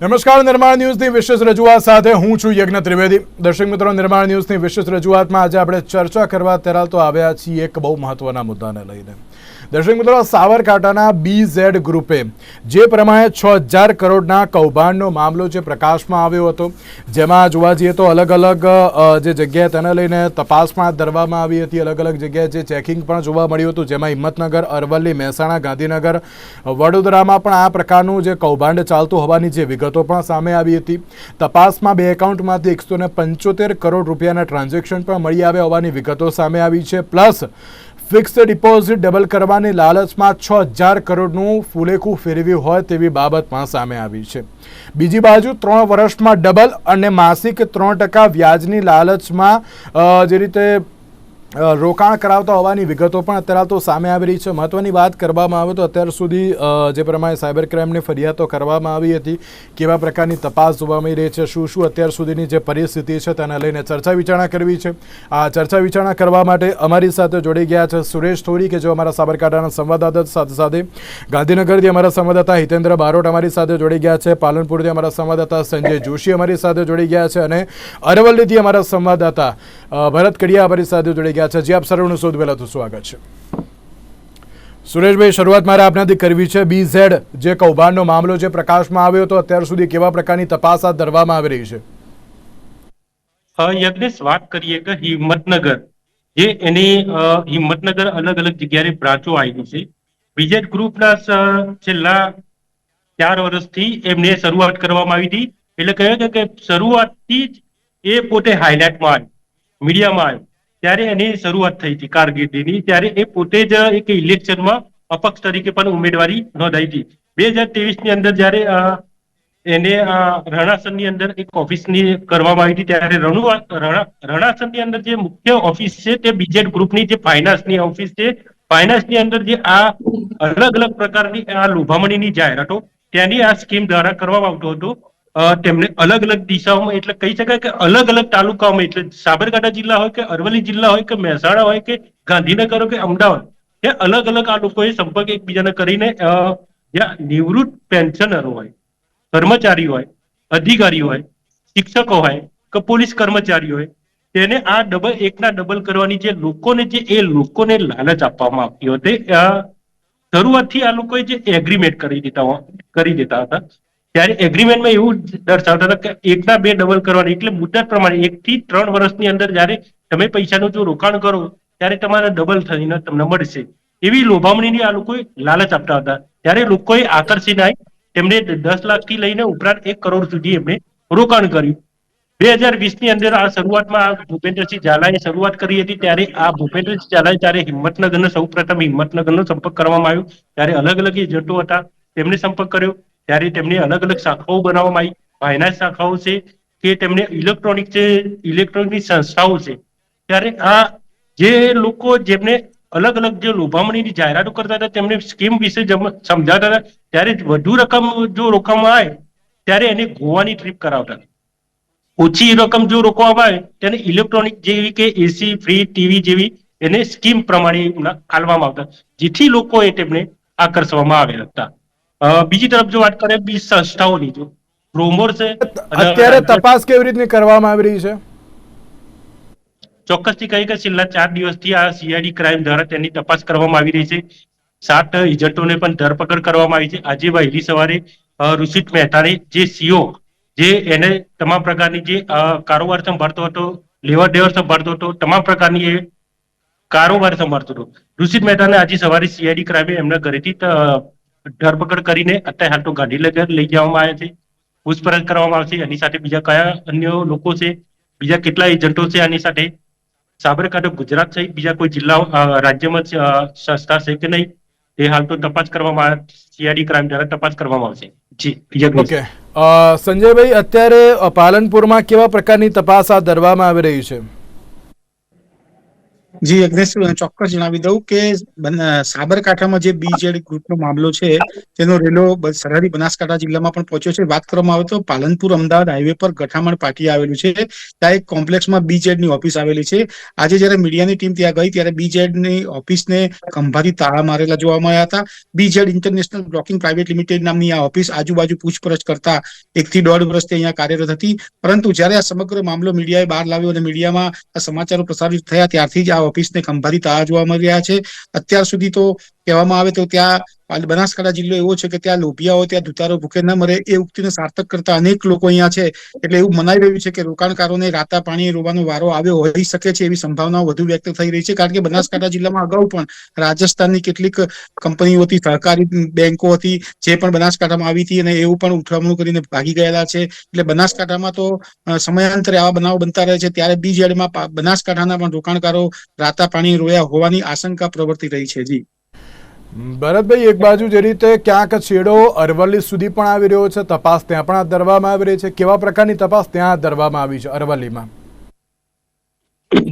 નમસ્કાર, નિર્માણ ન્યૂઝની વિશેષ રજૂઆત સાથે હું છું યજ્ઞ ત્રિવેદી. દર્શક મિત્રો, નિર્માણ ન્યૂઝની વિશેષ રજૂઆતમાં આજે આપણે ચર્ચા કરવા ત્યારે તો આવ્યા છીએ એક બહુ મહત્વના મુદ્દાને લઈને. દર્શક મિત્રો સાબરકાંઠાના બી ઝેડ ગ્રુપે જે પ્રમાણે છ હજાર કરોડના કૌભાંડનો મામલો જે પ્રકાશમાં આવ્યો હતો, જેમાં જોવા જઈએ તો અલગ અલગ જે જગ્યાએ તેને લઈને તપાસમાં ધરવામાં આવી હતી, અલગ અલગ જગ્યાએ જે ચેકિંગ પણ જોવા મળ્યું હતું, જેમાં હિંમતનગર, અરવલ્લી, મહેસાણા, ગાંધીનગર, વડોદરામાં પણ આ પ્રકારનું જે કૌભાંડ ચાલતું હોવાની જે વિગતો પણ સામે આવી હતી. તપાસમાં બે એકાઉન્ટમાંથી એકસો પંચોતેર કરોડ રૂપિયાના ટ્રાન્ઝેક્શન પણ મળી આવ્યા હોવાની વિગતો સામે આવી છે. પ્લસ ફિક્સ્ડ ડિપોઝિટ ડબલ કરવાની લાલચમાં છ હજાર કરોડનું ફૂલેકું ફેરવ્યું હોય તેવી બાબત પણ સામે આવી છે. બીજી બાજુ ત્રણ વર્ષમાં ડબલ અને માસિક ત્રણ ટકા વ્યાજની લાલચમાં જે રીતે રોકાણ કરાવતા હોવાની વિગતો પણ અત્યારે તો સામે આવી રહી છે. મહત્વની વાત કરવામાં આવે તો અત્યાર સુધી જે પ્રમાણે સાયબર ક્રાઇમની ફરિયાદો કરવામાં આવી હતી, કેવા પ્રકારની તપાસ જોવા મળી રહી છે, શું શું અત્યાર સુધીની જે પરિસ્થિતિ છે તેને લઈને ચર્ચા વિચારણા કરવી છે. આ ચર્ચા વિચારણા કરવા માટે અમારી સાથે જોડી ગયા છે સુરેશ થોરી, કે જેઓ અમારા સાબરકાંઠાના સંવાદદાતા સાથે સાથે ગાંધીનગરથી અમારા સંવાદદાતા હિતેન્દ્ર બારોટ અમારી સાથે જોડી ગયા છે. પાલનપુરથી અમારા સંવાદદાતા સંજય જોશી અમારી સાથે જોડી ગયા છે અને અરવલ્લીથી અમારા સંવાદદાતા ભરત કડિયા અમારી સાથે જોડી ગયા છે જી આપ સર્વનું સૌથી પહેલાં તો સ્વાગત છે. સુરેશભાઈ, શરૂઆત મારે આપનાથી કરવી છે. બી ઝેડ જે કૌભાંડનો મામલો જે પ્રકાશમાં આવ્યો હતો અત્યાર સુધી કેવા પ્રકારની તપાસ હાથ ધરવામાં આવી રહી છે? યજ્ઞેશ, વાત કરીએ કે હિંમતનગર. જે એની હિંમતનગર અલગ અલગ જગ્યાએ બ્રાંચો આવી છે. વિજેટ ગ્રુપના છેલ્લા ચાર વર્ષથી એમને શરૂઆત કરવામાં આવી હતી. એટલે કહ્યું કે શરૂઆતથી જ એ પોતે હાઇલાઇટમાં આવ્યો મીડિયામાં આવ્યો ત્યારે એની શરૂઆત થઈ હતી કારકિર્દીની. ત્યારે એ પોતે જ એક ઇલેક્શનમાં અપક્ષ તરીકે પણ ઉમેદવારી નોંધાઈ હતી. બે હજાર ત્રેવીસની અંદર જયારે એને આ રણાસરની અંદર એક ઓફિસની કરવામાં આવી હતી, ત્યારે રણુ રણાસનની અંદર જે મુખ્ય ઓફિસ છે તે બીજેડ ગ્રુપની જે ફાઇનાન્સની ઓફિસ છે. ફાઇનાન્સની અંદર જે આ અલગ અલગ પ્રકારની આ લોભામણીની જાહેરાતો, ત્યાંની આ સ્કીમ દ્વારા કરવામાં આવતો હતું. તેમને અલગ અલગ દિશાઓમાં એટલે કહી શકાય કે અલગ અલગ તાલુકાઓમાં એટલે સાબરકાંઠા જિલ્લા હોય કે અરવલ્લી જિલ્લા હોય કે મહેસાણા હોય કે ગાંધીનગર હોય કે અમદાવાદ ત્યાં અલગ અલગ આ લોકોએ સંપર્ક એકબીજાને કરીને જ્યાં નિવૃત્ત પેન્શનરો હોય, કર્મચારી હોય, અધિકારી હોય, શિક્ષકો હોય કે પોલીસ કર્મચારી હોય, તેને આ ડબલ એકના ડબલ કરવાની જે લોકોને જે, એ લોકોને લાલચ આપવામાં આવતી હતી. શરૂઆતથી આ લોકોએ જે એગ્રીમેન્ટ કરી દેતા કરી દેતા હતા. ત્યારે એગ્રીમેન્ટમાં એવું દર્શાવતા હતા કે એકના બે ડબલ કરવાની, એટલે મુદત પ્રમાણે એક થી ત્રણ વર્ષની અંદર જ્યારે તમે પૈસાનું જો રોકાણ કરો, ત્યારે તમારે ડબલ થઈને તમને મળશે. એવી લોભામણીની આ લોકોએ લાલચ આપતા હતા. ત્યારે લોકોએ આકર્ષીને તેમને દસ લાખથી લઈને ઉપરાંત એક કરોડ સુધી એમણે રોકાણ કર્યું. બે હજાર વીસની અંદર આ શરૂઆતમાં ભૂપેન્દ્રસિંહ ઝાલાએ શરૂઆત કરી હતી, ત્યારે આ ભૂપેન્દ્રસિંહ ઝાલાએ ત્યારે હિંમતનગરનો સૌ પ્રથમ હિંમતનગરનો સંપર્ક કરવામાં આવ્યો, ત્યારે અલગ અલગ એજન્ટો હતા, તેમને સંપર્ક કર્યો. ત્યારે તેમને અલગ અલગ શાખાઓ બનાવવામાં આવી. ફાઇનાન્સ શાખાઓ છે કે તેમને ઇલેક્ટ્રોનિક છે ઇલેક્ટ્રોનિક સંસ્થાઓ છે. ત્યારે આ જે લોકો જેમને અલગ અલગ જે લોભામણીની જાહેરાતો કરતા હતા, તેમને સ્કીમ વિશે સમજાવતા હતા, ત્યારે વધુ રકમ જો રોકવામાં આવે, ત્યારે એને ગોવાની ટ્રીપ કરાવતા. ઓછી રકમ જો રોકવામાં આવે, તેને ઇલેક્ટ્રોનિક જેવી કે એસી ફ્રી ટીવી જેવી એને સ્કીમ પ્રમાણે આલવામાં આવતા, જેથી લોકોએ તેમને આકર્ષવામાં આવ્યા હતા. બીજી તરફ જો વાત કરીએ બીજી સંસ્થાઓની જો. રોમોર છે અત્યારે તપાસ કેવી રીતની કરવામાં આવી રહી છે? ચોક્કસથી કહી કે છેલ્લા ચાર દિવસથી આ સીઆઈડી ક્રાઇમ દ્વારા તેની તપાસ કરવામાં આવી રહી છે. સાત એજન્ટોને પણ ધરપકડ કરવામાં આવી છે. આજે વહેલી સવારે ઋષિત મહેતાને જે સીઓ જે એને તમામ પ્રકારની જે કારોબાર સંભાળતો હતો લેવડ દેવડ સંભાળતો હતો તમામ પ્રકારની એ કારોબાર સંભાળતો હતો. ઋષિત મહેતાને આજે સવારે સીઆઈડી ક્રાઇમે એમના ઘરેથી ત- ધરપકડ કરીને અત્યારે હાલ તો ગાંધીનગર લઈ જવામાં આવ્યા છે. પૂછપરછ કરવામાં આવશે. એની સાથે બીજા કયા અન્ય લોકો છે? બીજા કેટલા એજન્ટો છે આની સાથે? સાબરકાંઠા ગુજરાત સહિત બીજા કોઈ જિલ્લા રાજ્યમાં છે, સંસ્થા છે કે નહીં? એ હાલ તો તપાસ કરવામાં આવે સીઆઈડી ક્રાઇમ દ્વારા તપાસ કરવામાં આવશે. જી. ઓકે. અ, સંજયભાઈ અત્યારે પાલનપુરમાં કેવા પ્રકારની તપાસ હાથ ધરવામાં આવી રહી છે? જી યજ્ઞેશ ચોક્કસ જણાવી દઉં કે સાબરકાંઠામાં જે બીજેડ ગ્રુપનો મામલો છે, તેનો રેલો સરહદી બનાસકાંઠા જિલ્લામાં પણ પહોંચ્યો છે. વાત કરવામાં આવે તો પાલનપુર અમદાવાદ હાઈવે પર ગઠામણ પાટી આવેલું છે. ત્યાં એક કોમ્પ્લેક્સમાં બીજેડની ઓફિસ આવેલી છે. આજે જયારે મીડિયાની ટીમ ત્યાં ગઈ ત્યારે બીજેડની ઓફિસને ખંભાથી તાળા મારેલા જોવા મળ્યા હતા. બીજેડ ઇન્ટરનેશનલ બ્લોકિંગ પ્રાઇવેટ લિમિટેડ નામની આ ઓફિસ આજુબાજુ પૂછપરછ કરતા એક થી દોઢ વર્ષથી અહીંયા કાર્યરત હતી. પરંતુ જ્યારે આ સમગ્ર મામલો મીડિયાએ બહાર લાવ્યો અને મીડિયામાં આ સમાચારો પ્રસારિત થયા ત્યારથી જ આ ઓફિસને ખંભાતી તાળા જોવા મળી રહ્યા છે. અત્યાર સુધી તો કહેવામાં આવે તો ત્યાં બનાસકાંઠા જિલ્લો એવો છે કે ત્યાં લોભિયાઓ, ત્યાં દુતારો ભૂખે ન મરે એ ઉક્તિને સાર્થક કરતા અનેક લોકો અહીંયા છે. એટલે એવું મનાઈ રહ્યું છે કે રોકાણકારોને રાતા પાણી રોવાનો વારો આવ્યો હોઈ શકે છે એવી સંભાવનાઓ વધુ વ્યક્ત થઈ રહી છે. કારણ કે બનાસકાંઠા જિલ્લામાં અગાઉ પણ રાજસ્થાનની કેટલીક કંપનીઓ હતી, સહકારી બેંકો હતી, જે પણ બનાસકાંઠામાં આવી હતી અને એવું પણ ઉઠામણું કરીને ભાગી ગયેલા છે. એટલે બનાસકાંઠામાં તો સમયાંતરે આવા બનાવો બનતા રહે છે. ત્યારે બીજેડમાં બનાસકાંઠાના પણ રોકાણકારો રાતા પાણી રોયા હોવાની આશંકા પ્રવર્તી રહી છે. જી. ભરતભાઈ, એક બાજુ જે રીતે ક્યાંક છેડો અરવલ્લી સુધી પણ આવી રહ્યો છે, તપાસ ત્યાં પણ હાથ ધરવામાં આવી રહી છે. કેવા પ્રકારની તપાસ ત્યાં હાથ ધરવામાં આવી છે અરવલ્લીમાં?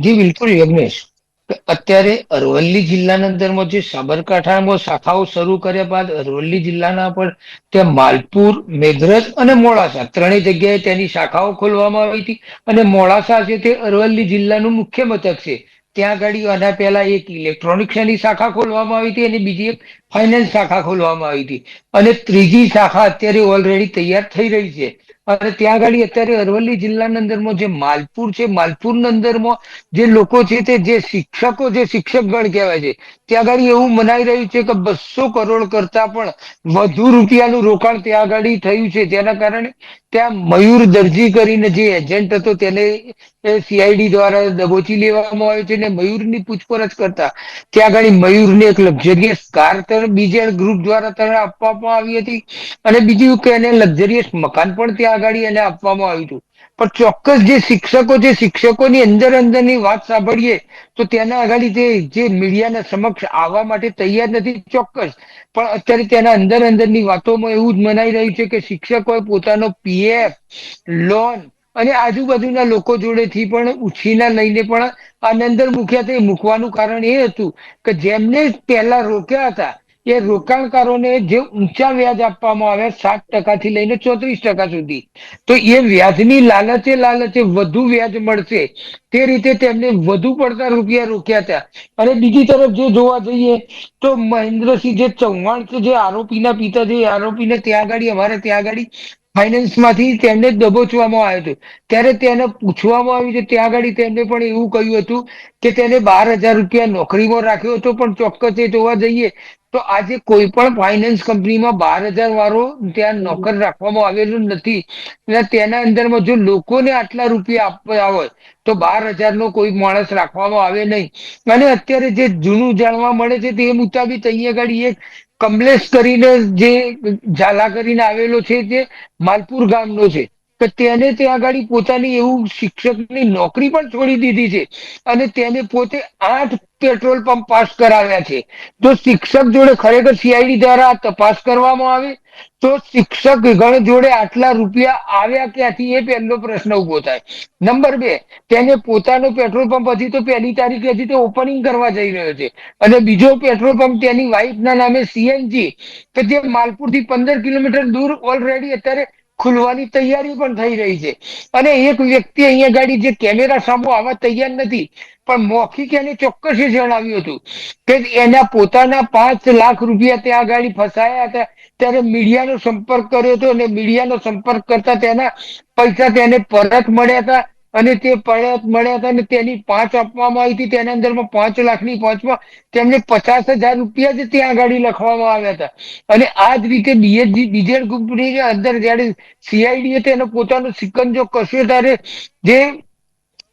જી, બિલકુલ, યજ્ઞેશ. અત્યારે અરવલ્લી જિલ્લાના અંદરમાં જે સાબરકાંઠામાં શાખાઓ શરૂ કર્યા બાદ અરવલ્લી જિલ્લાના પણ ત્યાં માલપુર, મેઘરજ અને મોડાસા ત્રણેય જગ્યાએ તેની શાખાઓ ખોલવામાં આવી હતી. અને મોડાસા છે તે અરવલ્લી જિલ્લાનું મુખ્ય મથક છે. ત્યાં આગળ આના પહેલા એક ઇલેક્ટ્રોનિક્સની શાખા ખોલવામાં આવી હતી અને બીજી એક ફાઇનાન્સ શાખા ખોલવામાં આવી હતી. અને ત્રીજી શાખા અત્યારે ઓલરેડી તૈયાર થઈ રહી છે. અને ત્યાં આગળ અત્યારે અરવલ્લી જિલ્લાના અંદરમાં જે માલપુર છે, માલપુરના અંદરમાં જે લોકો છે તે જે શિક્ષકો, જે શિક્ષક ગણ કહેવાય છે, ત્યાં આગળ એવું મનાઈ રહ્યું છે કે બસો કરોડ કરતા પણ વધુ રૂપિયાનું રોકાણ ત્યાં આગળ થયું છે. જેના કારણે ત્યાં મયુર દરજી કરીને જે એજન્ટ હતો તેને સીઆઈડી દ્વારા દબોચી લેવામાં આવ્યો છે અને મયુરની પૂછપરછ કરતા ત્યાં આગળ મયુરને એક લક્ઝરિયસ કાર બીજે ગ્રુપ દ્વારા તરફ આપવામાં આવી હતી અને બીજું કે એને લક્ઝરિયસ મકાન પણ ત્યાં આગળ એને આપવામાં આવ્યું હતું. પણ ચોક્કસ જે શિક્ષકો છે શિક્ષકોની અંદર અંદરની વાત સાંભળીએ, તો તેના આગળ જે જે મીડિયાના સમક્ષ આવવા માટે તૈયાર નથી, ચોક્કસ. પણ અત્યારે તેના અંદર અંદરની વાતોમાં એવું જ મનાઈ રહ્યું છે કે શિક્ષકોએ પોતાનો પીએફ, લોન અને આજુબાજુના લોકો જોડેથી પણ ઉછીના લઈને પણ આની મુખ્યત્વે મૂકવાનું કારણ એ હતું કે જેમને પહેલા રોક્યા હતા એ રોકાણકારોને જે ઊંચા વ્યાજ આપવામાં આવે, સાત ટકાથી લઈને ચોત્રીસ ટકા સુધી, તો એ વ્યાજની લાલચે લાલચે વધુ વ્યાજ મળશે. તે રીતે તેમને વધુ પડતા રૂપિયા રોક્યા હતા. અને બીજી તરફ જો જોવા જઈએ, તો મહેન્દ્રસિંહ જે ચૌહાણ છે જે આરોપીના પિતા એ આરોપીને ત્યાં આગળ અમારે ત્યાં આગળ ફાઇનાન્સમાંથી તેમને દબોચવામાં આવ્યો હતો. ત્યારે તેને પૂછવામાં આવ્યું છે, ત્યાં આગળ તેમને પણ એવું કહ્યું હતું કે તેને બાર હજાર રૂપિયા નોકરીમાં રાખ્યો હતો, પણ ચોક્કસ એ જોવા જઈએ તો આજે કોઈ પણ ફાઇનાન્સ કંપનીમાં બાર હજાર વાળો ત્યાં નોકર રાખવામાં આવેલો નથી. એટલે તેના અંદરમાં જો લોકોને આટલા રૂપિયા આપવા હોય, તો બાર હજારનો કોઈ માણસ રાખવામાં આવે નહીં. અને અત્યારે જે જૂનું જાણવા મળે છે, તે મુતાબિક અહીંયા આગળ એક કમલેશ કરીને જે ઝાલા કરીને આવેલો છે જે માલપુર ગામનો છે. તો તેને ત્યાં આગળ પોતાની એવું શિક્ષકની નોકરી પણ છોડી દીધી છે. અને તેને પોતે આઠ પેટ્રોલ પંપ પાસ કરાવ્યા છે. જો શિક્ષક જોડે ખરેખર સીઆઈડી દ્વારા તપાસ કરવામાં આવે, તો શિક્ષક ગણ જોડે આટલા રૂપિયા આવ્યા ક્યાંથી? એ પહેલો પ્રશ્ન ઊભો થાય. નંબર બે, તેને પોતાનો પેટ્રોલ પંપ હજી તો પહેલી તારીખે હજી તો ઓપનિંગ કરવા જઈ રહ્યો છે. અને બીજો પેટ્રોલ પંપ તેની વાઇફના નામે સીએનજી કે જે માલપુરથી પંદર કિલોમીટર દૂર ઓલરેડી અત્યારે ખુલવાની તૈયારી પણ થઈ રહી છે. અને એક વ્યક્તિ અહીંયા ગાડી જે કેમેરા સામો આવવા તૈયાર નથી, પણ મૌખિક એને ચોક્કસ જણાવ્યું હતું કે એના પોતાના પાંચ લાખ રૂપિયા ત્યાં ગાડી ફસાયા હતા. ત્યારે મીડિયાનો સંપર્ક કર્યો હતો અને મીડિયાનો સંપર્ક કરતા તેના પૈસા તેને પરત મળ્યા હતા. અને તે પરત મળ્યા હતા અને તેની પાંચ આપવામાં આવી હતી, તેના અંદરમાં પાંચ લાખની પાંચમાં તેમને પચાસ હજાર રૂપિયા જ ત્યાં આગળ લખવામાં આવ્યા હતા. અને આ જ રીતે બીએસજી, બીજેડ કંપની અંદર જયારે સીઆઈડીએ તેનો પોતાનો સિકંજો કશ્યો ત્યારે જે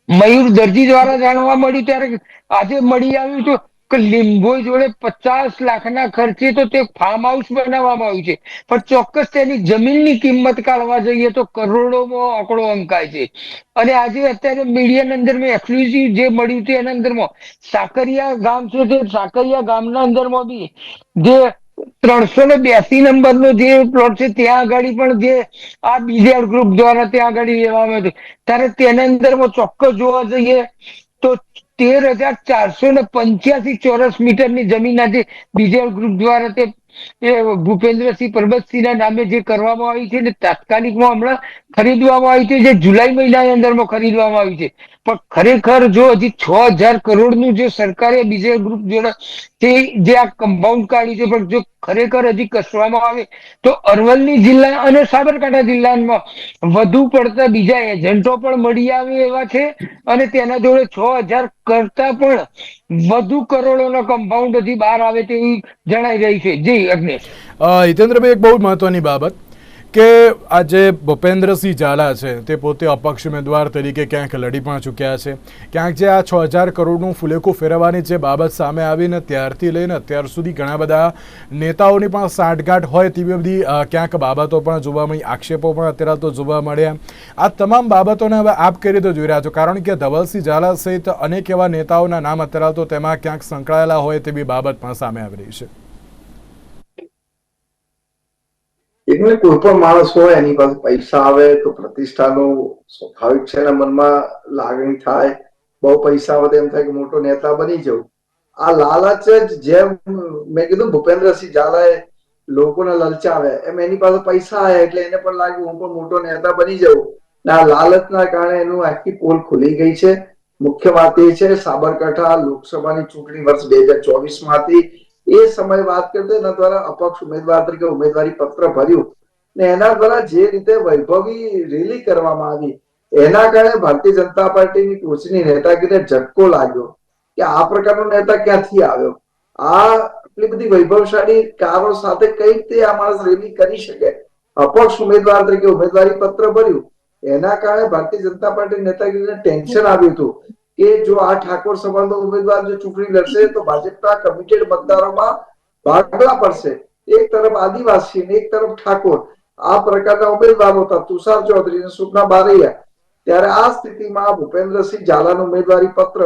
મયુર દરજી દ્વારા જાણવા મળ્યું, ત્યારે આજે મળી આવ્યું તો કે લીંબોઈ જોડે પચાસ લાખના ખર્ચે તો તે ફાર્મ હાઉસ બનાવવામાં આવ્યું છે. પણ ચોક્કસ તેની જમીનની કિંમત કાઢવા જઈએ તો કરોડોમાં આંકડો અંકાય છે. અને આજે અત્યારે મીડિયાના અંદર મેં એક્સક્લુઝિવ જે મળ્યું છે એના અંદરમાં સાકરિયા ગામ છે તે સાકરિયા ગામના અંદરમાં બી જે ત્રણસો ને બ્યાસી નંબરનો જે પ્લોટ છે ત્યાં આગળ પણ જે આ બીજા ગ્રુપ દ્વારા ત્યાં આગળ લેવામાં આવ્યું ત્યારે તેના અંદરમાં ચોક્કસ જોવા જઈએ તો તેર હજાર ચારસો ને પંચ્યાસી ચોરસ મીટરની જમીન આજે બીજેલ ગ્રુપ દ્વારા તે એ ભૂપેન્દ્રસિંહ પરબતસિંહના નામે જે કરવામાં આવી છે ને તાત્કાલિકમાં હમણાં ખરીદવામાં આવી છે, જે જુલાઈ મહિનાની અંદરમાં ખરીદવામાં આવી છે. પણ ખરેખર જો હજી છ હજાર કરોડનું જે સરકારે બીજે ગ્રુપ જોડે તે જે આ કમ્પાઉન્ડ કાઢ્યું છે, પણ જો ખરેખર હજી કસવામાં આવે, તો અરવલ્લી જિલ્લા અને સાબરકાંઠા જિલ્લામાં વધુ પડતા બીજા એજન્ટો પણ મળી આવે એવા છે અને તેના જોડે છ હજાર કરતા પણ વધુ કરોડોનો કમ્પાઉન્ડ હજી બહાર આવે તેવી જણાઈ રહી છે. જી, અગ્નેશ. હિતેન્દ્રભાઈ, એક બહુ મહત્વની બાબત. કે આજે ભૂપેન્દ્રસિંહ ઝાલા છે, તે પોતે અપક્ષ ઉમેદવાર તરીકે ક્યાંક લડી પણ ચૂક્યા છે. ક્યાંક જે આ છ હજાર કરોડનું ફુલેકું ફેરવવાની જે બાબત સામે આવીને ત્યારથી લઈને અત્યાર સુધી ઘણા બધા નેતાઓની પણ સાંઠગાંઠ હોય તેવી બધી ક્યાંક બાબતો પણ જોવા મળી, આક્ષેપો પણ અત્યારે તો જોવા મળ્યા. આ તમામ બાબતોને હવે આપ કઈ રીતે જોઈ રહ્યા છો? કારણ કે ધવલસિંહ ઝાલા સહિત અનેક એવા નેતાઓના નામ અત્યારે તો તેમાં ક્યાંક સંકળાયેલા હોય તેવી બાબત પણ સામે આવી રહી છે. એટલે કોઈ પણ માણસ હોય, એની પાસે પૈસા આવે તો પ્રતિષ્ઠાનો સ્વાભાવિક છે એના મનમાં લાગણી થાય, બહુ પૈસા આવે એમ થાય કે મોટો નેતા બની જવું. આ લાલચ જ જેમ મેં કીધું ભૂપેન્દ્રસિંહ ઝાલાએ લોકોને લલચાવ્યા એમ એની પાસે પૈસા આવ્યા એટલે એને પણ લાગ્યું હું પણ મોટો નેતા બની જવું ને આ લાલચના કારણે એનું આખી પોલ ખુલી ગઈ છે. મુખ્ય વાત એ છે, સાબરકાંઠા લોકસભાની ચૂંટણી વર્ષ બે હજાર ચોવીસમાં હતી એ સમય વાત કરતો એના દ્વારા અપક્ષ ઉમેદવાર તરીકે ઉમેદવારી પત્ર ભર્યું ને એના દ્વારા જે રીતે વૈભવી રેલી કરવામાં આવી, એના કારણે ભારતીય જનતા પાર્ટીની ટોચની નેતાગીરીને ઝટકો લાગ્યો કે આ પ્રકારનો નેતા ક્યાંથી આવ્યો? આ એટલી બધી વૈભવશાળી કારો સાથે કઈ રીતે આ માણસ રેલી કરી શકે? અપક્ષ ઉમેદવાર તરીકે ઉમેદવારી પત્ર ભર્યું, એના કારણે ભારતીય જનતા પાર્ટી નેતાગીરીને ટેન્શન આવ્યું હતું કે જો આ ઠાકોર સમાજનો ઉમેદવાર જો ચૂંટણી લડશે, તો ભાજપના કમિટેડ મતદારોમાં ભાગલા પડશે. એક તરફ આદિવાસી ને એક તરફ ઠાકોર. આ પ્રકારના ઉમેદવારો હતા. તુષાર ચૌધરી અને સુપના બારૈયા. ત્યારે આ સ્થિતિમાં ભૂપેન્દ્રસિંહ ઝાલાનું ઉમેદવારી પત્ર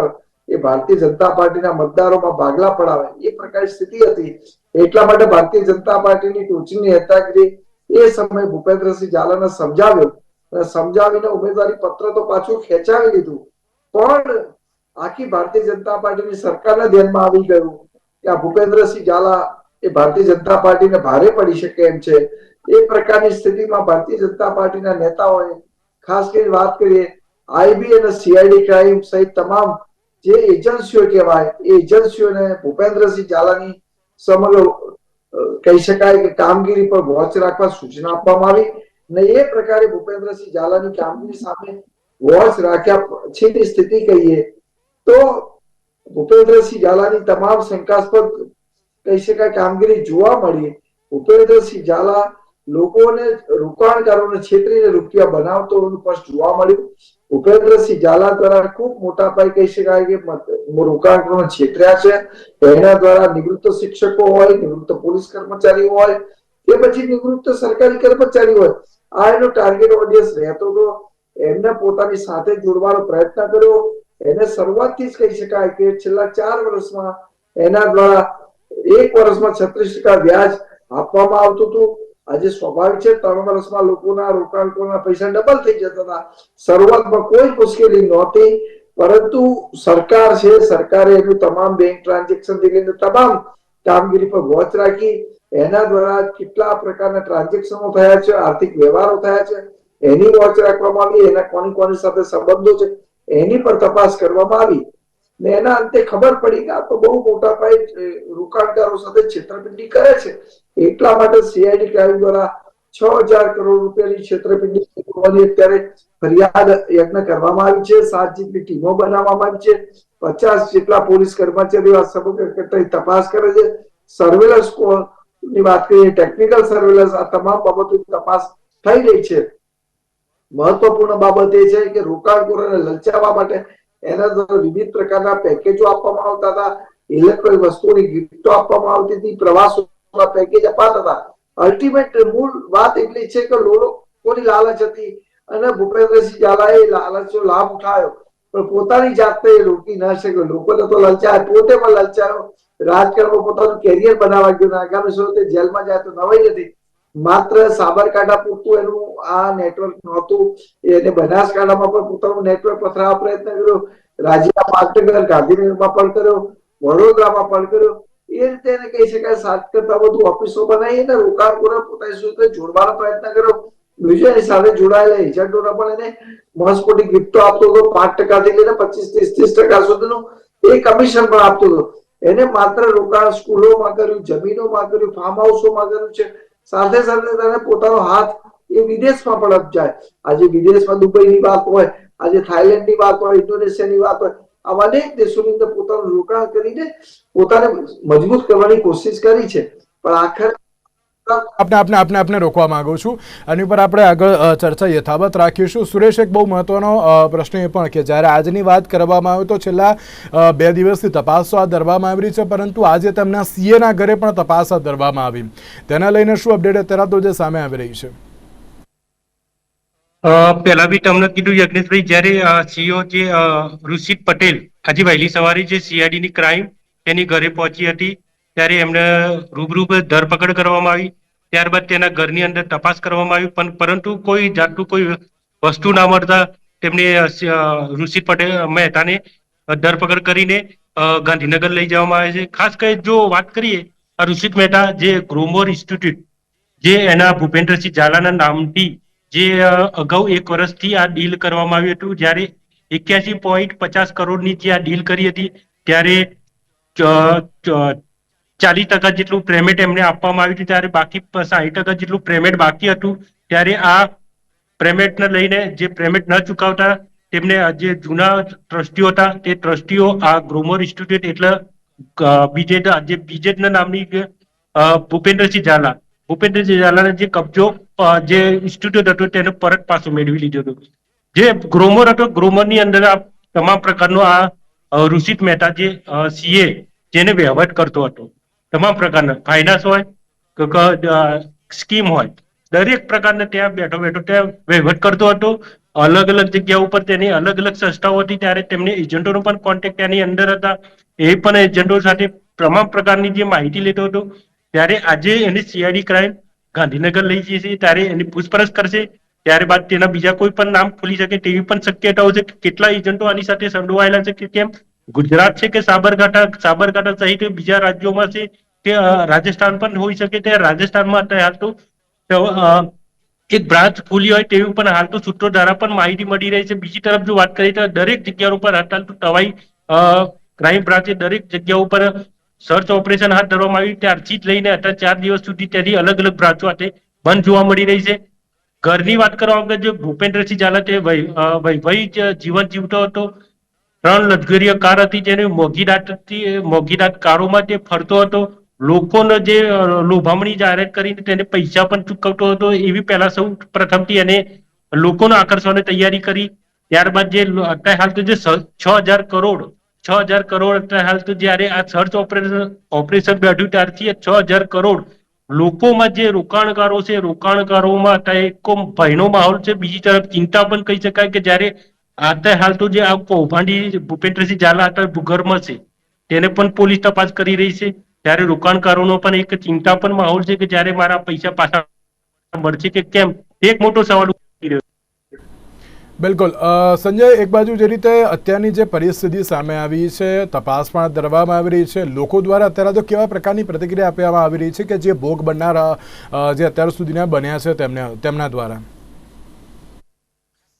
એ ભારતીય જનતા પાર્ટીના મતદારોમાં ભાગલા પડાવે. એ પ્રકારની સ્થિતિ હતી. એટલા માટે ભારતીય જનતા પાર્ટીની ટોચની નેતાગીરી એ સમયે ભૂપેન્દ્રસિંહ ઝાલાને સમજાવ્યો. અને સમજાવીને ઉમેદવારી પત્ર તો પાછું ખેંચાવી લીધું. પણ આખી ભારતીય જનતા પાર્ટીની સરકારને ધ્યાનમાં આવી ગયું કે આ ભૂપેન્દ્રસિંહ ઝાલા એ ભારતીય જનતા પાર્ટીને ભારે પડી શકે એમ છે. એ પ્રકારની સ્થિતિમાં ભારતીય જનતા પાર્ટીના નેતાઓએ ખાસ કરીને વાત કરીએ, આઈબી અને સીઆઈડી ક્રાઇમ સહિત તમામ જે એજન્સીઓ કહેવાય, એ એજન્સીઓને ભૂપેન્દ્રસિંહ ઝાલાની સમગ્ર કહી શકાય કે કામગીરી પર વોચ રાખવા સૂચના આપવામાં આવી ને એ પ્રકારે ભૂપેન્દ્રસિંહ ઝાલાની કામગીરી સામે વોચ રાખ્યા પછીની સ્થિતિ કહીએ, તો ભૂપેન્દ્રસિંહ ઝાલાની તમામ શંકાસ્પદ, કહી શકાય, કામગીરી જોવા મળી. ભૂપેન્દ્રસિંહ ઝાલા લોકોને રોકાણકારોને છેતરીને રૂપિયા બનાવતો સ્પષ્ટ જોવા મળ્યું. ભૂપેન્દ્રસિંહ ઝાલા દ્વારા ખૂબ મોટા પાયે કહી શકાય કે રોકાણકારોને છેતર્યા છે. એના દ્વારા નિવૃત્ત શિક્ષકો હોય, નિવૃત્ત પોલીસ કર્મચારીઓ હોય, કે પછી નિવૃત્ત સરકારી કર્મચારી હોય. આ એનો ટાર્ગેટ ઓડિયન્સ રહેતો હતો એમને પોતાની સાથે જોડવાનો પ્રયત્ન કર્યો. એને શરૂઆતથી જ કહી શકાય કે છેલ્લા ચાર વર્ષમાં એના દ્વારા એક વર્ષમાં છત્રીસ ટકા વ્યાજ આપવામાં આવતું હતું. આજે સ્વાભાવિક છે, ત્રણ વર્ષમાં લોકોના રોકાણકોના પૈસા ડબલ થઈ જતા હતા. શરૂઆતમાં કોઈ મુશ્કેલી નહોતી, પરંતુ સરકાર છે, સરકારે એનું તમામ બેંક ટ્રાન્ઝેક્શનથી લઈને તમામ કામગીરી પર વોચ રાખી. એના દ્વારા કેટલા પ્રકારના ટ્રાન્ઝેક્શનો થયા છે, આર્થિક વ્યવહારો થયા છે એની વોચ રાખવામાં આવી એના કોની કોની સાથે સંબંધો છે, એની પર તપાસ કરવામાં આવી. ને એના અંતે ખબર પડી કે આ તો બહુ મોટા પાયે રોકાણકારો સાથે છેતરપિંડી કરે છે. એટલા માટે સીઆઈડી ક્રાઇમ દ્વારા છ હજાર કરોડ રૂપિયાની છેતરપિંડી અત્યારે ફરિયાદ યજ્ઞ કરવામાં આવી છે. સાત જેટલી ટીમો બનાવવામાં આવી છે. પચાસ જેટલા પોલીસ કર્મચારીઓ આ સમગ્ર તપાસ કરે છે. સર્વેલન્સની વાત કરીએ ટેકનિકલ સર્વેલન્સ આ તમામ બાબતો તપાસ થઈ રહી છે. મહત્વપૂર્ણ બાબત એ છે કે રોકાણખોરોને લલચાવવા માટે એના દ્વારા વિવિધ પ્રકારના પેકેજો આપવામાં આવતા હતા. ઇલેક્ટ્રોનિક વસ્તુઓની ગિફ્ટો આપવામાં આવતી હતી. પ્રવાસોના પેકેજ અપાતા હતા. અલ્ટિમેટ મૂળ વાત એટલી છે કે લોકોની લાલચ હતી અને ભૂપેન્દ્રસિંહ ઝાલાએ લાલચનો લાભ ઉઠાવ્યો. પણ પોતાની જાતને એ રોકી ન શક્યો લોકોને તો લલચાય. પોતે પણ લલચાયો. રાજકારણમાં પોતાનું કેરિયર બનાવવા ગયો. આગામી સ્વરૂપે જેલમાં જાય તો નવાઈ નથી. માત્ર સાબરકાંઠા પૂરતું એનું આ નેટવર્ક નહોતું. એને બનાસકાંઠામાં પણ પોતાનું નેટવર્ક પથરાવવા પ્રયત્ન કર્યો. રાજ્યના પાટનગર ગાંધીનગરમાં પણ કર્યો. વડોદરામાં પણ કર્યો. એ રીતે એને કહી શકાય સાત કરતા વધુ ઓફિસો બનાવી અને રોકાણકોને પોતાની સાથે જોડવાનો પ્રયત્ન કર્યો. બીજો સાથે જોડાયેલા એજન્ટોને પણ એને મહસ્ફોટી ગિફ્ટો આપતો હતો. પાંચ ટકાથી લઈને પચીસ, ત્રીસ ત્રીસ ટકા સુધીનું એ કમિશન પણ આપતો હતો. એને માત્ર રોકાણ સ્કૂલોમાં કર્યું, જમીનોમાં કર્યું ફાર્મ હાઉસોમાં કર્યું છે. સાથે સાથે તેને પોતાનો હાથ એ વિદેશમાં પણ અપજાય. આજે વિદેશમાં દુબઈની વાત હોય, આજે થાઈલેન્ડની વાત હોય, ઇન્ડોનેશિયાની વાત હોય, આવા અનેક દેશોની અંદર પોતાનું રોકાણ કરીને પોતાને મજબૂત કરવાની કોશિશ કરી છે. પણ આખરે આપને આપને આપને આપને રોકવા માંગુ છું. આની ઉપર આપણે આગળ ચર્ચા યથાવત રાખીશું. સુરેશ એક બહુ મહત્વનો પ્રશ્ન એ પણ કે જ્યારે આજની વાત કરવામાં આવે તો છેલ્લા બે દિવસથી તપાસ હાથ ધરવામાં આવી છે, પરંતુ આજે તેમના સીએના ઘરે પણ તપાસ હાથ ધરવામાં આવી. તેના લઈને શું અપડેટ અત્યારે તો જે સામે આવી રહી છે? પહેલા બી તમને કીધું, યજ્ઞેશભાઈ, જ્યારે સીઓ જે ઋષિત પટેલ આજે વહેલી સવારે જે સીઆઈડી ની ક્રાઇમ તેની ઘરે પહોંચી હતી ત્યારે એમને રૂબરૂ ધરપકડ કરવામાં આવી. ત્યારબાદ તેના ઘરની અંદર તપાસ કરવામાં આવી. પણ પરંતુ કોઈ જાતનું કોઈ વસ્તુ ના મળતા તેમને ઋષિત પટેલ મહેતાને ધરપકડ કરીને ગાંધીનગર લઈ જવામાં આવે છે. ખાસ કરી જો વાત કરીએ, આ ઋષિત મહેતા જે ગ્રોમોર ઇન્સ્ટિટ્યૂટ, જે એના ભૂપેન્દ્રસિંહ ઝાલાના નામથી જે અગાઉ એક વર્ષથી આ ડીલ કરવામાં આવ્યું હતું, જ્યારે એક્યાસી પોઈન્ટ પચાસ કરોડની જે આ ડીલ કરી હતી, ત્યારે ચાલીસ ટકા જેટલું પ્રેમેટ એમને આપવામાં આવ્યું હતું ત્યારે બાકી સાહીઠ ટકા જેટલું પ્રેમેટ બાકી હતું. ત્યારે આ પ્રેમેટને લઈને જે પ્રેમેટ ન ચૂકવતા તેમને જે જૂના ટ્રસ્ટીઓ હતા તે ટ્રસ્ટીઓ આ ગ્રોમર ઇન્સ્ટિટ્યૂટ એટલે બીજેડ જે બીજેડના નામની ભૂપેન્દ્રસિંહ ઝાલા. ભૂપેન્દ્રસિંહ ઝાલાને જે કબજો જે ઇન્સ્ટિટ્યૂટ હતો તેને પરત પાછું મેળવી લીધો હતો. જે ગ્રોમર હતો ગ્રોમરની અંદર આ તમામ પ્રકારનો આ ઋષિત મહેતા જે સીએ જેને વ્યવહાર કરતો હતો. તમામ પ્રકારના ફાઇનાન્સ હોય સ્કીમ હોય, દરેક પ્રકારના ત્યાં બેઠો બેઠો, ત્યાં વહીવટ કરતો હતો. અલગ અલગ જગ્યા ઉપર તેની અલગ અલગ સંસ્થાઓ હતી ત્યારે તેમને એજન્ટોનો પણ કોન્ટેક્ટ તેની અંદર હતા. એ પણ એજન્ટો સાથે તમામ પ્રકારની જે માહિતી લેતો હતો. ત્યારે આજે એની સીઆઈડી ક્રાઇમ ગાંધીનગર લઈ છીએ ત્યારે એની પૂછપરછ કરશે. ત્યારબાદ તેના બીજા કોઈ પણ નામ ખુલી શકે તેવી પણ શક્યતાઓ છે કેટલા એજન્ટો આની સાથે સંડોવાયેલા છે કે કેમ? ગુજરાત છે કે સાબરકાંઠા સાબરકાંઠા સહિત બીજા રાજ્યોમાં છે કે રાજસ્થાન પણ હોઈ શકે તે રાજસ્થાનમાં અત્યારે હાલ તો એક બ્રાન્ચ ખુલી હોય તેવી પણ હાલ તો સૂત્રો દ્વારા પણ માહિતી મળી રહી છે. બીજી તરફ જો વાત કરીએ તો દરેક જગ્યા ઉપર હાલ તો તવાઈ ક્રાઇમ બ્રાન્ચે દરેક જગ્યા ઉપર સર્ચ ઓપરેશન હાથ ધરવામાં આવ્યું. ત્યારથી જ લઈને અત્યારે ચાર દિવસ સુધી તેની અલગ અલગ બ્રાન્ચો હાથે બંધ જોવા મળી રહી છે. ઘરની વાત કરવા વગર જે ભૂપેન્દ્રસિંહ ઝાલા તે વૈ- અ, વૈભવી જ જીવન જીવતો હતો. ત્રણ લક્ઝરીય કાર હતી જેને મોઘીદાટ હતી મોઘીદાટ કારોમાં તે ફરતો હતો, લોકોને જે લોભામણી જાહેરાત કરીને તેને પૈસા પણ ચૂકવતો હતો, એવી પહેલા સૌ પ્રથમથી એને લોકોને આકર્ષવાની તૈયારી કરી. ત્યારબાદ જે અત્યારે હાલ તો જે છ હજાર કરોડ, છ હજાર કરોડ અત્યારે હાલ તો જ્યારે આ સર્ચ ઓપરેશન ઓપરેશન બેઠ્યું ત્યારથી છ હજાર કરોડ લોકોમાં જે રોકાણકારો છે, રોકાણકારોમાં અત્યારે એક ભયનો માહોલ છે. બીજી તરફ ચિંતા પણ કહી શકાય કે જ્યારે અત્યારે હાલ તો જે આ કૌભાંડી ભૂપેન્દ્રસિંહ ઝાલા અત્યારે ભૂગર્ભમાં છે, તેને પણ પોલીસ તપાસ કરી રહી છે. ત્યારે રોકાણકારોનો પણ એક ચિંતા પણ માહોલ છે કે જ્યારે મારા પૈસા પાછા મળશે કે કેમ? એક મોટો સવાલ બિલકુલ. સંજય, એક બાજુ જે રીતે અત્યારની જે પરિસ્થિતિ સામે આવી છે, તપાસ પણ ધરવામાં આવી રહી છે, લોકો દ્વારા અત્યારે તો કેવા પ્રકારની પ્રતિક્રિયા આપવામાં આવી રહી છે કે જે ભોગ બનનારા જે અત્યાર સુધીના બન્યા છે તેમને, તેમના દ્વારા?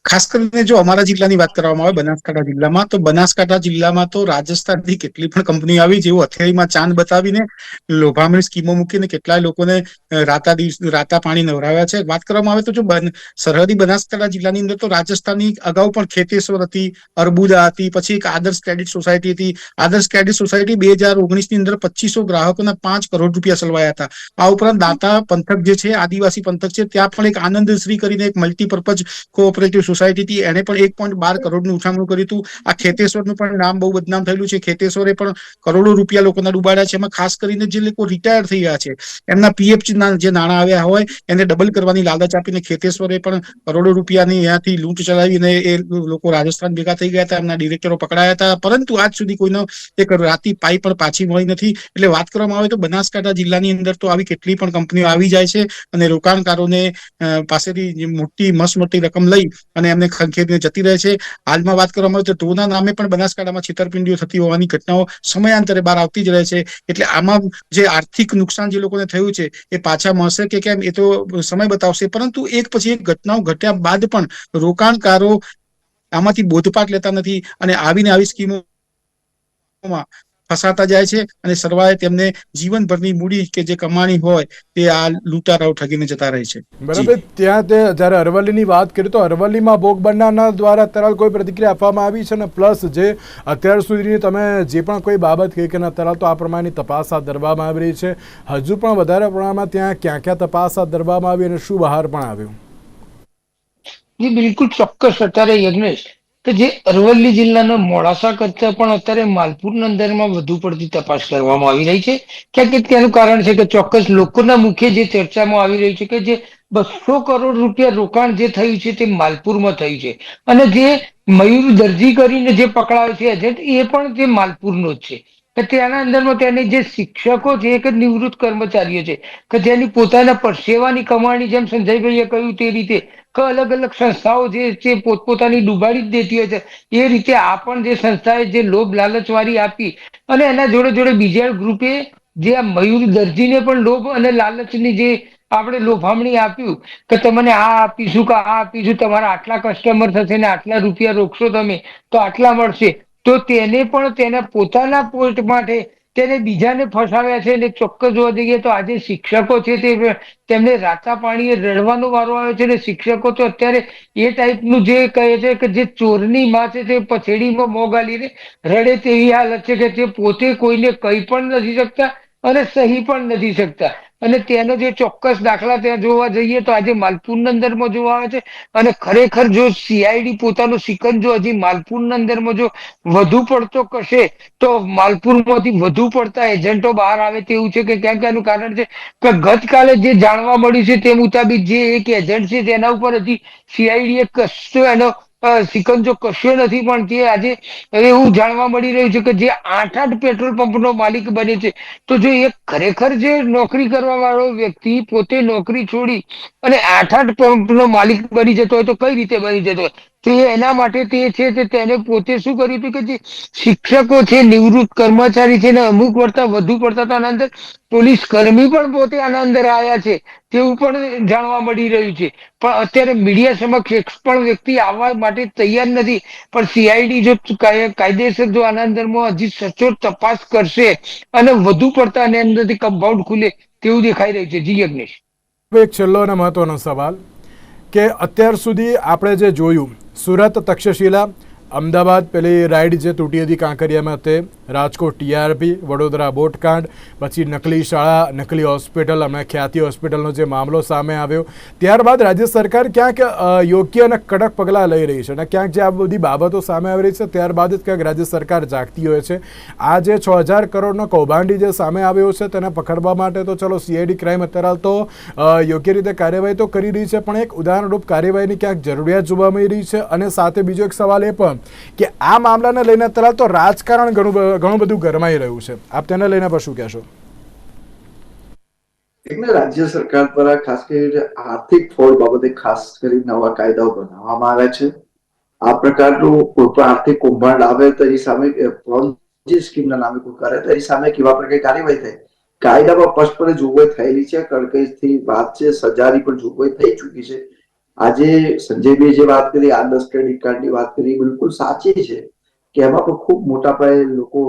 ખાસ કરીને જો અમારા જિલ્લાની વાત કરવામાં આવે, બનાસકાંઠા જિલ્લામાં, તો બનાસકાંઠા જિલ્લામાં તો રાજસ્થાનથી કેટલી પણ કંપની આવી જેવું અથેળીમાં ચાંદ બતાવીને લોભામણી સ્કીમો મૂકીને કેટલાય લોકોને રાતા દિવસ, રાતા પાણી નવરાવ્યા છે. વાત કરવામાં આવે તો જો સરહદી બનાસકાંઠા જિલ્લાની અંદર તો રાજસ્થાનની અગાઉ પણ ખેતેશ્વર હતી, અર્બુદા હતી, પછી એક આદર્શ ક્રેડિટ સોસાયટી હતી. આદર્શ ક્રેડિટ સોસાયટી બે હજાર ઓગણીસની અંદર પચીસો ગ્રાહકોના પાંચ કરોડ રૂપિયા સલવાયા હતા. આ ઉપરાંત દાતા પંથક જે છે, આદિવાસી પંથક છે, ત્યાં પણ એક આનંદશ્રી કરીને એક મલ્ટીપર્પઝ કોઓપરેટિવ સોસાયટી હતી એને પણ એક પોઈન્ટ બાર કરોડનું ઉછામણું કર્યું હતું. આ ખેતેશ્વરનું પણ નામ બહુ બદનામ થયેલું છે. ખેતેશ્વરે પણ કરોડો રૂપિયા લોકોના ડૂબાડ્યા છે. એમાં ખાસ કરીને જે લોકો રિટાયર થઈ ગયા છે, એમના પીએફ જે નાણાં આવ્યા હોય, એને ડબલ કરવાની લાલચ આપીને ખેતેશ્વરે પણ કરોડો રૂપિયાની અહીંયાથી લૂંટ ચલાવીને એ લોકો રાજસ્થાન ભેગા થઈ ગયા હતા. એમના ડિરેક્ટરો પકડાયા હતા. પરંતુ આજ સુધી કોઈનો એક રાતી પાઈ પણ પાછી મળી નથી. એટલે વાત કરવામાં આવે તો બનાસકાંઠા જિલ્લાની અંદર તો આવી કેટલી પણ કંપનીઓ આવી જાય છે અને રોકાણકારોને પાસેથી મોટી મસ્ત મોટી રકમ લઈ અને અને એમને ખંખેરીને જતી રહે છે. હાલમાં વાત કરવામાં આવે તો ટોના નામે પણ બનાસકાંઠામાં છેતરપિંડીઓ થતી હોવાની ઘટનાઓ સમયાંતરે બહાર આવતી જ રહે છે. એટલે આમાં જે આર્થિક નુકસાન જે લોકોને થયું છે, એ પાછા મળશે કે કેમ એ તો સમય બતાવશે. પરંતુ એક પછી એક ઘટનાઓ ઘટ્યા બાદ પણ રોકાણકારો આમાંથી બોધપાઠ લેતા નથી અને આવીને આવી સ્કીમોમાં ફસાતા જાય છે અને સરવાળે તેમને જીવનભરની મૂડી કે જે કમાણી હોય તે આ લૂંટારાઓ ઠગીને જતા રહે છે. બરાબર. ત્યાં તે જ્યારે અરવલ્લીની વાત કરી તો અરવલ્લીમાં ભોગ બનનારના દ્વારા તરલ કોઈ પ્રતિક્રિયા આપવામાં આવી છે ને પ્લસ જે અત્યાર સુધીની તમે જે પણ કોઈ બાબત કહી કે અત્યારે તો આ પ્રમાણેની તપાસ હાથ ધરવામાં આવી રહી છે. હજુ પણ વધારે પ્રમાણમાં ત્યાં ક્યાં ક્યાં તપાસ હાથ ધરવામાં આવી અને શું બહાર પણ આવ્યું? બિલકુલ ચોક્કસ. અત્યારે યજ્ઞેશ કે જે અરવલ્લી જિલ્લાના મોડાસા કરતા પણ અત્યારે માલપુરના અંદરમાં વધુ પડતી તપાસ કરવામાં આવી રહી છે. ક્યાંક તેનું કારણ છે કે ચોક્કસ લોકોના મુખ્ય જે ચર્ચામાં આવી રહી છે કે જે બસો કરોડ રૂપિયા રોકાણ જે થયું છે તે માલપુરમાં થયું છે. અને જે મયુર દરજી કરીને જે પકડાયો છે એજન્ટ, એ પણ તે માલપુરનો જ છે. કે તેના અંદરમાં તેની જે શિક્ષકો છે જ નિવૃત્ત કર્મચારીઓ છે, કે જેની પોતાના પરસેવાની કમાણી જેમ સંજયભાઈએ કહ્યું તે રીતે કે અલગ અલગ સંસ્થાઓ જે છે, પોતપોતાની ડૂબાડી જ દેતી હોય છે. એ રીતે આ પણ જે સંસ્થાએ જે લોભ લાલચવાળી આપી અને એના જોડે જોડે બીજા ગ્રુપે જે આ મયુર દરજીને પણ લોભ અને લાલચની જે આપણે લોભામણી આપ્યું કે તમને આ આપીશું કે આ આપીશું, તમારા આટલા કસ્ટમર થશે ને આટલા રૂપિયા રોકશો તમે, તો આટલા મળશે. તો તેને પણ તેના પોતાના પોસ્ટ માટે તેને બીજાને ફસાવ્યા છે અને ચોક્કસ જોવા જઈએ તો આજે શિક્ષકો છે તે તેમને રાતા પાણીએ રડવાનો વારો આવ્યો છે ને શિક્ષકો તો અત્યારે એ ટાઈપનું જે કહે છે કે જે ચોરની માં છે તે પછેડીમાં મોં ગાલીને રડે તેવી હાલત છે કે તે પોતે કોઈને કહી પણ નથી શકતા અને સહી પણ નથી શકતા. અને તેનો જે ચોક્કસ દાખલા ત્યાં જોવા જઈએ તો આજે માલપુરના અંદરમાં જોવા આવે છે. અને ખરેખર જો સીઆઈડી પોતાનો સિકંજો હજી માલપુરના અંદરમાં જો વધુ પડતો કરશે તો માલપુરમાંથી વધુ પડતા એજન્ટો બહાર આવે તેવું છે કે ક્યાંક એનું કારણ છે કે ગતકાલે જે જાણવા મળ્યું છે તે મુતાબિક જે એક એજન્ટ છે તેના ઉપર હજી સીઆઈડી એ કશો એનો સિકંજો કશ્યો નથી, પણ તે આજે એવું જાણવા મળી રહ્યું છે કે જે આઠ આઠ પેટ્રોલ પંપનો માલિક બને છે. તો જો એ ખરેખર જે નોકરી કરવા વાળો વ્યક્તિ પોતે નોકરી છોડી અને આઠ આઠ પંપનો માલિક બની જતો હોય તો કઈ રીતે બની જતો હોય? તો એના માટે તે છે તે તેને પોતે શું કર્યું હતું કે જે શિક્ષકો છે, નિવૃત્ત કર્મચારી છે ને અમુક કરતા વધુ પડતા આના અંદર પોલીસ કર્મી પણ પોતે આના અંદર આવ્યા છે તેવું પણ જાણવા મળી રહ્યું છે. પણ અત્યારે મીડિયા સમક્ષ એક પણ વ્યક્તિ આવવા માટે તૈયાર નથી. પણ સીઆઈડી જો કાય- કાયદેસર જો આના અંદરમાં હજી સચોટ તપાસ કરશે અને વધુ પડતા આની અંદરથી કમ્પાઉન્ડ ખુલે તેવું દેખાઈ રહ્યું છે. જી યજ્ઞેશ એક છેલ્લો અને મહત્વનો સવાલ કે અત્યાર સુધી આપણે જે જોયું સુરત તક્ષશિલા અમદાવાદ પેલી રાઈડ જે તૂટી હતી કાંકરિયામાં તે, રાજકોટ ટીઆરપી વડોદરા બોટકાંડ, પછી નકલી શાળા, નકલી હોસ્પિટલ, હમણાં ખ્યાતિ હોસ્પિટલનો જે મામલો સામે આવ્યો. ત્યારબાદ રાજ્ય સરકાર ક્યાંક યોગ્ય અને કડક પગલાં લઈ રહી છે અને ક્યાંક જે આ બધી બાબતો સામે આવી રહી છે, ત્યારબાદ જ ક્યાંક રાજ્ય સરકાર જાગતી હોય છે. આ જે છ હજાર કરોડનો કૌભાંડી જે સામે આવ્યો છે, તેને પકડવા માટે તો ચલો સીઆઈડી ક્રાઇમ અત્યારે તો યોગ્ય રીતે કાર્યવાહી તો કરી રહી છે, પણ એક ઉદાહરણરૂપ કાર્યવાહીની ક્યાંક જરૂરિયાત જોવા મળી રહી છે. અને સાથે બીજો એક સવાલ એ પણ કે આ મામલાને લઈને અત્યારે તો રાજકારણ ઘણું ઘણું બધું ગરમાઈ રહ્યું છે. આપ તેને લઈને પણ શું કહેશો? એટલે રાજ્ય સરકાર દ્વારા ખાસ કરીને આર્થિક ફોડ બાબતે ખાસ કરી નવા કાયદાઓ બનાવવામાં આવ્યા છે. આ પ્રકારનું કોઈ પણ આર્થિક કૌભાંડ આવે તો એની સામે પોન્જી સ્કીમના નામે કોઈ કરે તો એની સામે કેવા પ્રકારની કાર્યવાહી થાય? કાયદામાં સ્પષ્ટપણે જોગવાઈ થયેલી છે, કડકાઈથી વાત છે, સજાની પણ જોગવાઈ થઈ ચૂકી છે. આજે સંજયભાઈ જે વાત કરી, આદર્શ ક્રેડિટ કાર્ડની વાત કરી બિલકુલ સાચી છે કે એમાં પણ ખૂબ મોટા પાયે લોકો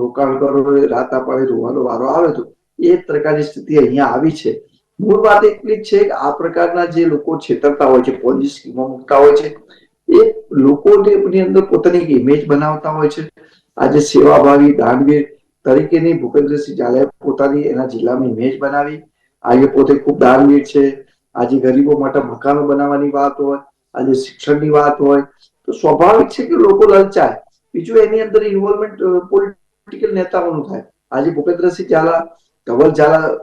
રોકાણકારો રાતા પાડે રોવાનો વારો આવે તો એ પ્રકારની સ્થિતિ અહીંયા આવી છે. મૂળ વાત એટલી જ છે કે આ પ્રકારના જે લોકો છેતરતા હોય છે, પોલિસી સ્કીમો મૂકતા હોય છે, એ લોકોને અંદર પોતાની એક ઇમેજ બનાવતા હોય છે. આજે સેવાભાવી દાનવીર તરીકેની ભૂપેન્દ્રસિંહ ઝાલાએ પોતાની એના જિલ્લામાં ઇમેજ બનાવી. આજે પોતે ખૂબ દાનવીર છે. આજે ગરીબો માટે મકાનો બનાવવાની વાત હોય, આજે શિક્ષણની વાત હોય, તો સ્વાભાવિક છે કે લોકો લલચાય. બીજું એની અંદર ઇન્વોલ્વમેન્ટ પોલિટિકલ નેતાઓનું થાય. આજે ભૂપેન્દ્રસિંહ ઝાલા, ધવલ ઝાલા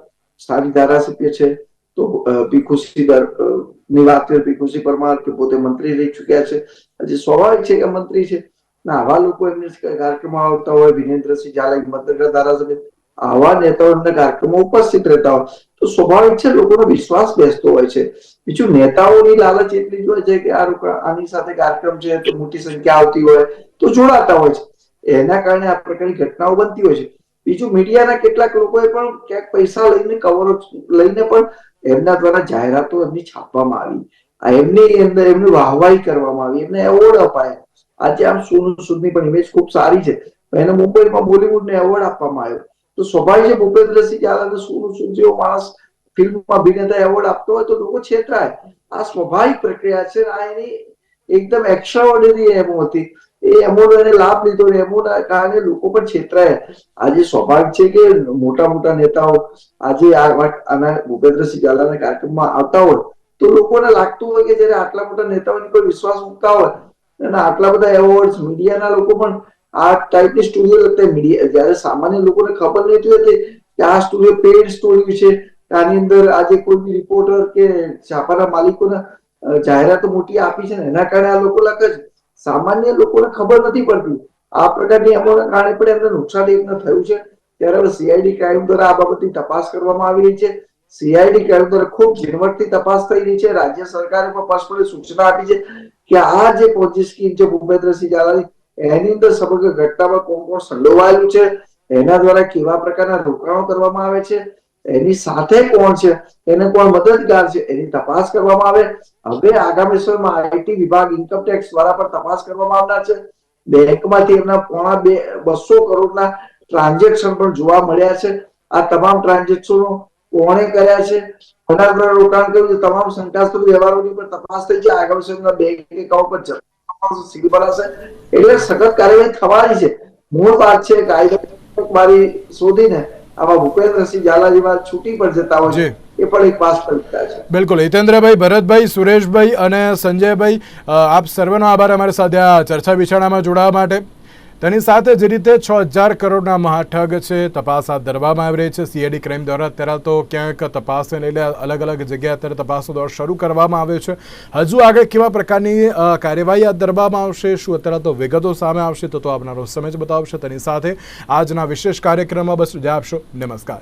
સ્થાનિક ધારાસભ્ય છે, તો ભીખુસિંહની વાત કરીએ ભીખુસિંહ પરમાર કે પોતે મંત્રી રહી ચુક્યા છે. આજે સ્વાભાવિક છે કે મંત્રી છે. ના, આવા લોકો એમને કાર્યક્રમમાં આવતા હોય વિનેન્દ્રસિંહ ઝાલા મતનગર ધારાસભ્ય આવા નેતાઓના કાર્યક્રમો ઉપસ્થિત રહેતા હોય તો સ્વાભાવિક છે લોકોનો વિશ્વાસ બેસતો હોય છે. બીજું નેતાઓની લાલચ એટલી જ છે કે આ આની સાથે કાર્યક્રમ છે તો મોટી સંખ્યા આવતી હોય તો જોડાતા હોય છે. એના કારણે આ પ્રકારની ઘટનાઓ બનતી હોય છે. બીજું મીડિયાના કેટલાક લોકોએ પણ ક્યાંક પૈસા લઈને કવરો લઈને પણ એમના દ્વારા જાહેરાતો એમની છાપવામાં આવી. આ એમની અંદર એમની વાહવાહી કરવામાં આવી. એમને એવોર્ડ અપાયા. આજે આમ સોનુ સુદની પણ ઇમેજ ખૂબ સારી છે. એને મુંબઈમાં બોલિવૂડને એવોર્ડ આપવામાં આવ્યો. તો સ્વભાવ છે ભૂપેન્દ્રસિંહ ઝાલાને શું શું જેવો માણસ ફિલ્મમાં અભિનેતા એવોર્ડ આપતો હોય તો લોકો છેતરાય. આ સ્વાભાવિક પ્રક્રિયા છે આ એની એકદમ એક્સ્ટ્રાઓર્ડિનરી એમો હતી. એ એમોનો એને લાભ લીધો એમોના કારણે લોકો પણ છેતરાય. આજે સ્વાભાવિક છે કે મોટા મોટા નેતાઓ આજે આના ભૂપેન્દ્રસિંહ ઝાલાના કાર્યક્રમમાં આવતા હોય તો લોકોને લાગતું હોય કે જયારે આટલા મોટા નેતાઓની કોઈ વિશ્વાસ મૂકતા હોય અને આટલા બધા એવોર્ડ મીડિયાના લોકો પણ આ ટાઈપની સ્ટોરીઓ લગતા મીડિયા જયારે સામાન્ય લોકોને ખબર નહીં હતી કે આ સ્ટોરીઓ પેડ સ્ટોરી છે, આની અંદર આજે કોઈ બી રિપોર્ટર કે છાપાના માલિકોને જાહેરાતો મોટી આપી છે ને, એના કારણે આ લોકો લખે છે. સામાન્ય લોકોને ખબર નથી પડતી. આ પ્રકારની અમોના કારણે પણ એમને નુકસાન એકને થયું છે. ત્યારે હવે સીઆઈડી ક્રાઇમ દ્વારા આ બાબતની તપાસ કરવામાં આવી રહી છે. સીઆઈડી ક્રાઇમ દ્વારા ખૂબ ઝીણવટથી તપાસ થઈ રહી છે. રાજ્ય સરકારે પણ સ્પષ્ટપણે સૂચના આપી છે કે આ જે પોજી સ્કીમ છે ભૂપેન્દ્રસિંહ ઝાલાની એની અંદર સમગ્ર ઘટનામાં કોણ કોણ સંડોવાયેલું છે, એના દ્વારા કેવા પ્રકારના રોકાણો કરવામાં આવે છે, એની સાથે કોણ છે, એને કોણ મદદગાર છે, એની તપાસ કરવામાં આવે. હવે આગામી સમયમાં આઈટી વિભાગ ઇન્કમ ટેક્સ દ્વારા પણ તપાસ કરવામાં આવનાર છે. બેંકમાંથી એમના પોણા બે, બસો કરોડના ટ્રાન્ઝેક્શન પણ જોવા મળ્યા છે. આ તમામ ટ્રાન્ઝેક્શનો કોણે કર્યા છે? કોના દ્વારા રોકાણ કર્યું તમામ શંકાસ્પદ વ્યવહારોની પણ તપાસ થઈ છે. આગામી સમયમાં બેંક એકાઉન્ટ પર સીલ બનાશે એટલે સખત કાર્યવાહી થવાની છે. મૂળ વાત છે કાયદો મારી શોધીને આમાં ભૂપેન્દ્રસિંહ ઝાલા જેવા છૂટી પણ જતા હોય છે. એ પણ એક વાસ્તવિકતા છે. બિલકુલ. હિતેન્દ્રભાઈ ભરતભાઈ સુરેશભાઈ અને સંજયભાઈ આપ સર્વેનો આભાર અમારી સાથે આ ચર્ચા વિચારણામાં જોડાવા માટે. તેની સાથે જે રીતે છ હજાર કરોડના મહાઠગ છે, તપાસ હાથ ધરવામાં આવી રહી છે. સીઆઈડી ક્રાઇમ દ્વારા અત્યારે તો ક્યાંક તપાસને લઈને અલગ અલગ જગ્યાએ અત્યારે તપાસનો દોર શરૂ કરવામાં આવ્યો છે. હજુ આગળ કેવા પ્રકારની કાર્યવાહી હાથ ધરવામાં આવશે, શું અત્યારે તો વિગતો સામે આવશે તો તો આવનારો સમય જ બતાવશે. તેની સાથે આજના વિશેષ કાર્યક્રમમાં બસ રજા આપશો. નમસ્કાર.